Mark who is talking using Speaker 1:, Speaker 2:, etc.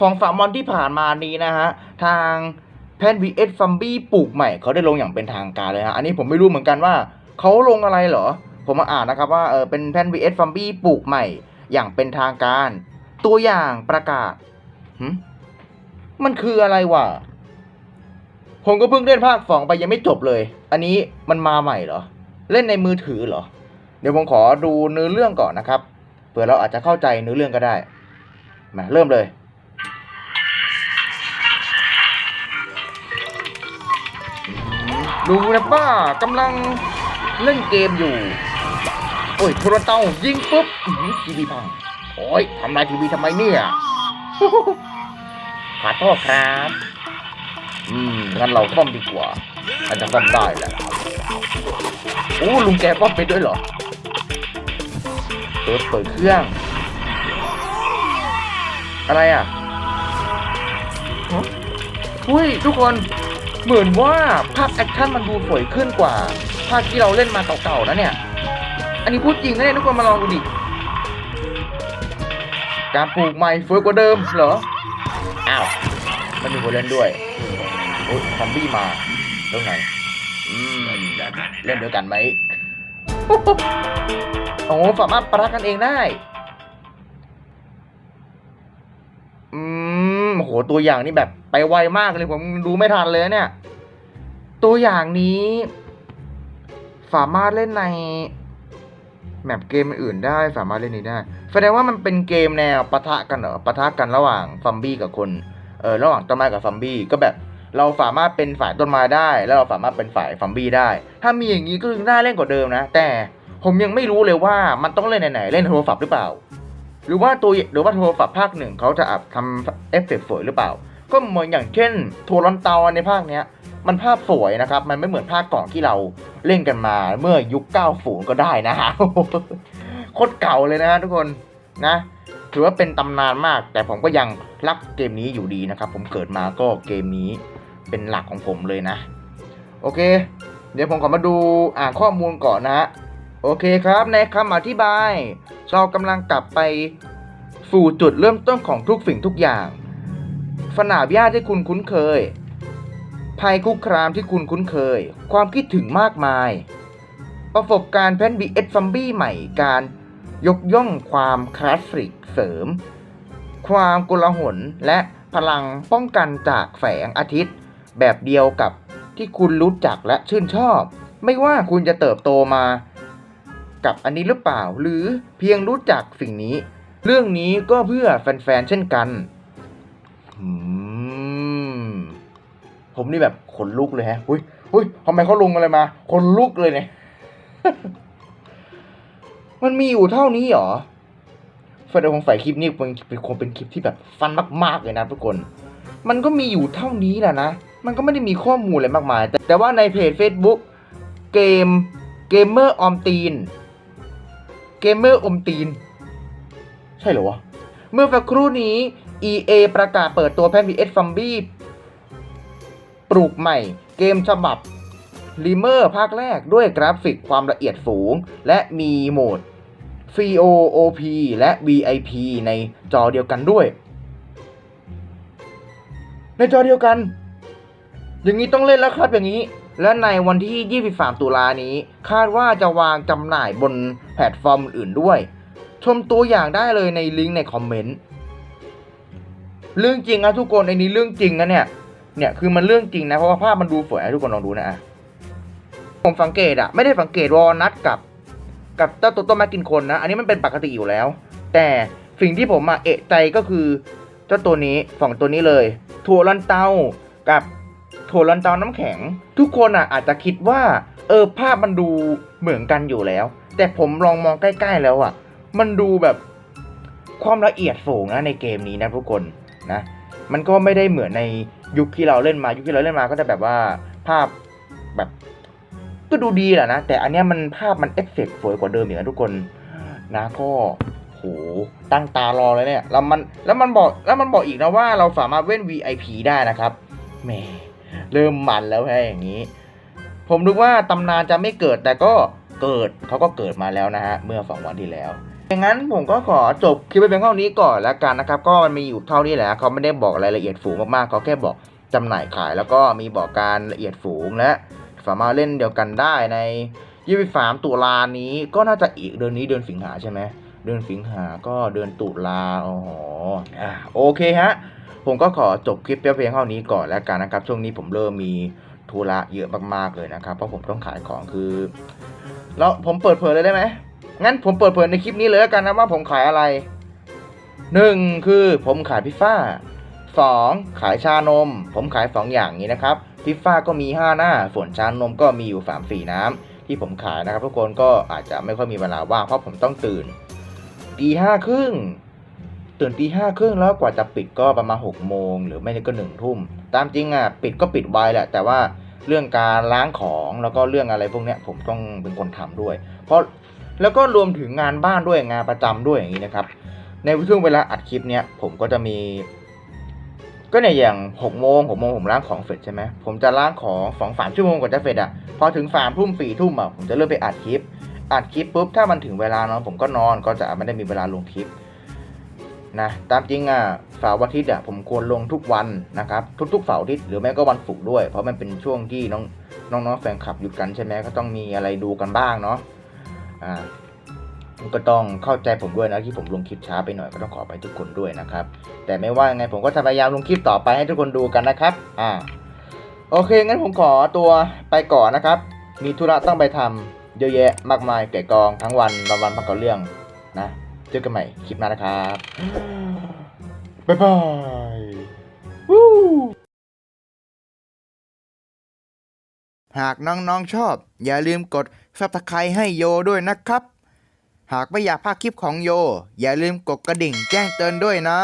Speaker 1: สองสามวันที่ผ่านมานี้นะฮะ ทางแพนวีเอสฟัมบี้ปลูกใหม่เขาได้ลงอย่างเป็นทางการเลยฮะ อันนี้ผมไม่รู้เหมือนกันว่าเขาลงอะไรเหรอ ผมมาอ่านนะครับว่าเออเป็นแพนวีเอสฟัมบี้ปลูกใหม่อย่างเป็นทางการ ตัวอย่างประกาศมันคืออะไรวะผมก็เพิ่งเล่นภาคสองไปยังไม่จบเลย อันนี้มันมาใหม่เหรอ เล่นในมือถือเหรอ เดี๋ยวผมขอดูเนื้อเรื่องก่อนนะครับ เผื่อเราอาจจะเข้าใจเนื้อเรื่องก็ได้ มาเริ่มเลย ดูนะป้ากำลังเล่นเกมอยู่ โอ้ยโทรเตายิงปุ๊บหือทีวีพัง โอ้ยทำลายทีวีทำไมเนี่ยขอโทษครับ อืมงั้นเราซ่อมดีกว่า อาจจะซ่อมได้แหละโอ้ลุงแกซ่อมเป็นด้วยเหรอเปิดเปิดเครื่อง อะไรอะฮะอุ้ยทุกคน เหมือนว่าภาพแอคชั่นมันดูสวยขึ้นกว่า ภาคที่เราเล่นมาเก่าๆนะเนี่ย อันนี้พูดจริงนะเนี่ยทุกคนมาลองดูดิ การปลูกใหม่สวยกว่าเดิมเหรอ อ้าว มันมีคนเล่นด้วยโอ้ยซอมบี้มาแล้วไงอืมเล่นด้วยกันไหมโอ้สามารถประทะกันเองได้ อืมโหตัวอย่างนี่แบบไปไวมากเลยผมดูไม่ทันเลยเนี่ย ตัวอย่างนี้ สามารถเล่นในแมปเกมอื่นได้สามารถเล่นนี้ได้ แสดงว่ามันเป็นเกมแนวปะทะกันเหรอปะทะกันระหว่างซอมบี้กับคนเออระหว่างต้นไม้กับซอมบี้ก็แบบ เราสามารถเป็นฝ่ายต้นไม้ได้ แล้วเราสามารถเป็นฝ่ายซอมบี้ได้ ถ้ามีอย่างนี้ก็น่าเล่นกว่าเดิมนะ แต่ผมยังไม่รู้เลยว่ามันต้องเล่นไหนๆเล่นโทรศัพท์หรือเปล่า หรือว่าตัวหรือว่าโทรศัพท์ภาคหนึ่งเขาจะอับทำเอฟเฟกต์สวยหรือเปล่า ก็เหมือนอย่างเช่นโทรลอนเตาในภาคเนี้ยมันภาพสวยนะครับ มันไม่เหมือนภาคก่อนที่เราเล่นกันมาเมื่อยุค 90 ก็ได้นะฮะโคตรเก่าเลยนะฮะทุกคนนะถือว่าเป็นตำนานมาก แต่ผมก็ยังรักเกมนี้อยู่ดีนะครับ ผมเกิดมาก็เกมนี้เป็นหลักของผมเลยนะ โอเค เดี๋ยวผมขอมาดูอ่านข้อมูลก่อนนะฮะ โอเคครับ ในคำอธิบาย เรากำลังกลับไปสู่จุดเริ่มต้นของทุกสิ่งทุกอย่าง สนามหญ้าที่คุณคุ้นเคย ภัยคุกครามที่คุณคุ้นเคย ความคิดถึงมากมาย ประสบการณ์แพนบีเอสซัมบี้ใหม่การยกย่องความคลาสสิกเสริม ความกลาหนและพลังป้องกันจากแสงอาทิตย์ แบบเดียวกับที่คุณรู้จักและชื่นชอบ ไม่ว่าคุณจะเติบโตมา กับอันนี้หรือเปล่า หรือเพียงรู้จักสิ่งนี้ เรื่องนี้ก็เพื่อแฟนๆเช่นกันผมนี่แบบขนลุกเลยฮะอุ้ยอุ้ยทำไมเขาลงอะไรมาขนลุกเลยเนี่ย มันมีอยู่เท่านี้เหรอแสดของฝ่ายคลิปนี้เป็นเป็นคงเป็นคลิปที่แบบฟันมากๆเลยนะทุกคน มันก็มีอยู่เท่านี้แหละนะ มันก็ไม่ได้มีข้อมูลอะไรมากมาย แต่แต่ว่าในเพจ Facebook เกมเกมเมอร์ออมตีน เกมเมอร์อมตีน ใช่เหรอวะ เมื่อสักครู่นี้ EA ประกาศเปิดตัวแพน PS z o m b i e ปลูกใหม่ เกมฉบับ l ิเมอร์ภาคแรกด้วยกราฟิกความละเอียดสูง และมีโหมด VOOP และ VIP ในจอเดียวกันด้วย ในจอเดียวกัน อย่างนี้ต้องเล่นแล้วครับอย่างนี้ และในวันที่ 23 ตุลานี้ คาดว่าจะวางจำหน่ายบนแพลตฟอร์มอื่นด้วย ชมตัวอย่างได้เลยในลิงก์ในคอมเมนต์ เรื่องจริงนะทุกคนไอ้นี้เรื่องจริงนะเนี่ย เนี่ยคือมันเรื่องจริงนะเพราะว่าภาพมันดูสวยนะทุกคนลองดูนะอะผมสังเกตอะไม่ได้สังเกตวอลนัทกับ กับเจ้าตัวต้นไม้กินคนนะ อันนี้มันเป็นปกติอยู่แล้ว แต่สิ่งที่ผมมาเอะใจก็คือ เจ้าตัวนี้สองตัวนี้เลย ถั่วลันเตากับ ถั่วลันเตาน้ำแข็ง ทุกคนอะอาจจะคิดว่า เออภาพมันดูเหมือนกันอยู่แล้ว แต่ผมลองมองใกล้ ๆ แล้วอะ มันดูแบบความละเอียดสูงนะในเกมนี้นะทุกคนนะ มันก็ไม่ได้เหมือนในยุคที่เราเล่นมายุคที่เราเล่นมาก็จะแบบว่าภาพแบบก็ดูดีแหละนะ แต่อันเนี้ยมันภาพมันเอฟเฟกต์สวยกว่าเดิมอย่างนะทุกคนนะก็โหตั้งตารอเลยเนี่ยแล้วมันแล้วมันบอกแล้วมันบอกอีกนะว่าเราสามารถเว้น VIP ได้นะครับแหม เริ่มมันแล้วแฮะอย่างนี้ ผมนึกว่าตำนานจะไม่เกิดแต่ก็เกิดเขาก็เกิดมาแล้วนะฮะเมื่อสองวันที่แล้วอย่างนั้นผมก็ขอจบคลิปไปเพียงเท่านี้ก่อนแล้วกันนะครับ ก็มันมีอยู่เท่านี้แหละเขาไม่ได้บอกรายละเอียดฝูงมากๆเขาแค่บอกจำหน่ายขาย แล้วก็มีบอกการละเอียดฝูงและสามารถเล่นเดียวกันได้ในยี่สิบสามตุลานี้ก็น่าจะอีกเดือนนี้เดือนสิงหาใช่ไหมเดือนสิงหาก็เดือนตุลาอ๋ออะโอเคฮะ ผมก็ขอจบคลิปเพียงเท่านี้ก่อนแล้วกันนะครับ ช่วงนี้ผมเริ่มมีธุระเยอะมากๆเลยนะครับ เพราะผมต้องขายของคือแล้วผมเปิดเผยเลยได้ไหมงั้นผมเปิดเผยในคลิปนี้เลยแล้วกันนะว่าผมขายอะไรหนึ่งคือผมขายพิซซ่าสองขายชานม ผมขายสองอย่างนี้นะครับพิซซ่าก็มีห้าหน้า ส่วนชานมก็มีอยู่สามสี่น้ำที่ผมขายนะครับทุกคนก็อาจจะไม่ค่อยมีเวลาว่างเพราะผมต้องตื่นตีห้าครึ่ง ตื่นตีห้าครึ่งแล้วกว่าจะปิดก็ประมาณหกโมงหรือไม่ก็หนึ่งทุ่ม ตามจริงอะปิดก็ปิดไวแหละ แต่ว่าเรื่องการล้างของแล้วก็เรื่องอะไรพวกเนี้ยผมต้องเป็นคนทำด้วย เพราะแล้วก็รวมถึงงานบ้านด้วยงานประจำด้วยอย่างนี้นะครับ ในช่วงเวลาอัดคลิปเนี้ยผมก็จะมี ก็เนี่ยอย่างหกโมงหกโมงผมล้างของเสร็จใช่ไหมผมจะล้างของสองสามชั่วโมงกว่าจะเสร็จอะพอถึงสามทุ่มสี่ทุ่มอะผมจะเริ่มไปอัดคลิปอัดคลิปปุ๊บถ้ามันถึงเวลานอนผมก็นอนก็จะไม่ได้มีเวลาลงคลิป นะตามจริงอะเสาร์อาทิตย์อะผมควรลงทุกวันนะครับ ทุกๆเสาร์อาทิตย์หรือไม่ก็วันศุกร์ด้วย เพราะมันเป็นช่วงที่น้องน้องๆแฟนคลับหยุดกันใช่ไหมก็ต้องมีอะไรดูกันบ้างเนาะอ่าก็ต้องเข้าใจผมด้วยนะที่ผมลงคลิปช้าไปหน่อยก็ต้องขอไปทุกคนด้วยนะครับ แต่ไม่ว่าไงผมก็จะพยายามลงคลิปต่อไปให้ทุกคนดูกันนะครับ อ่า โอเคงั้นผมขอตัวไปก่อนนะครับ มีธุระต้องไปทำเยอะแยะมากมายแก่กองทั้งวันวันวันพักกับเรื่องนะ เจอกันใหม่คลิปหน้านะครับ บ๊ายบายวู้หากน้องๆชอบ อย่าลืมกด subscribe ให้โยด้วยนะครับ หากไม่อยากพลาดคลิปของโย อย่าลืมกดกระดิ่งแจ้งเตือนด้วยนะ